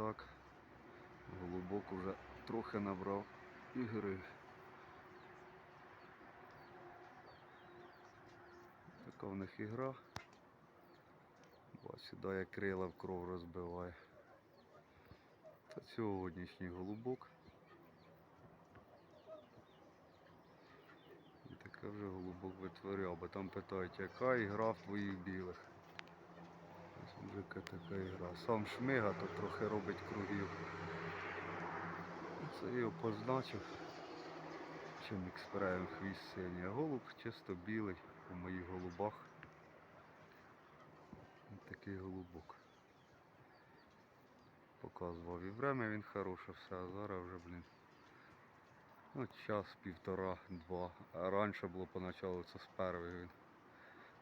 так. Голубок уже трохи набрав ігри. Така в них ігра. Бо сідає крила в кров розбиває. Та сьогоднішній голубок. І таке вже голубок витворяв, бо там питають, яка ігра в твоїх білих. Яка така ігра. Сам шмига то трохи робить кругів. Це його позначив. Чим експеримент хвіст синій. Голуб чисто білий у моїх голубах. Ось такий голубок. Показував і время він хороше все, а зараз вже, блін. Ну, час, півтора, два. А раніше було поначалу це з першої.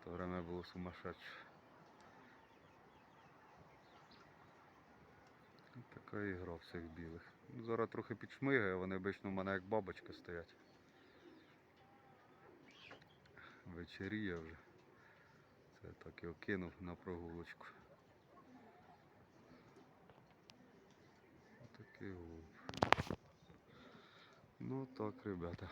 То время було сумасшедше. Ось Така ігра всіх білих. Зараз трохи підшмигає, вони обично в мене як бабочки стоять. Вечеріє вже. Це так його кинув на прогулочку. Отакий губ. Ну так, ребята.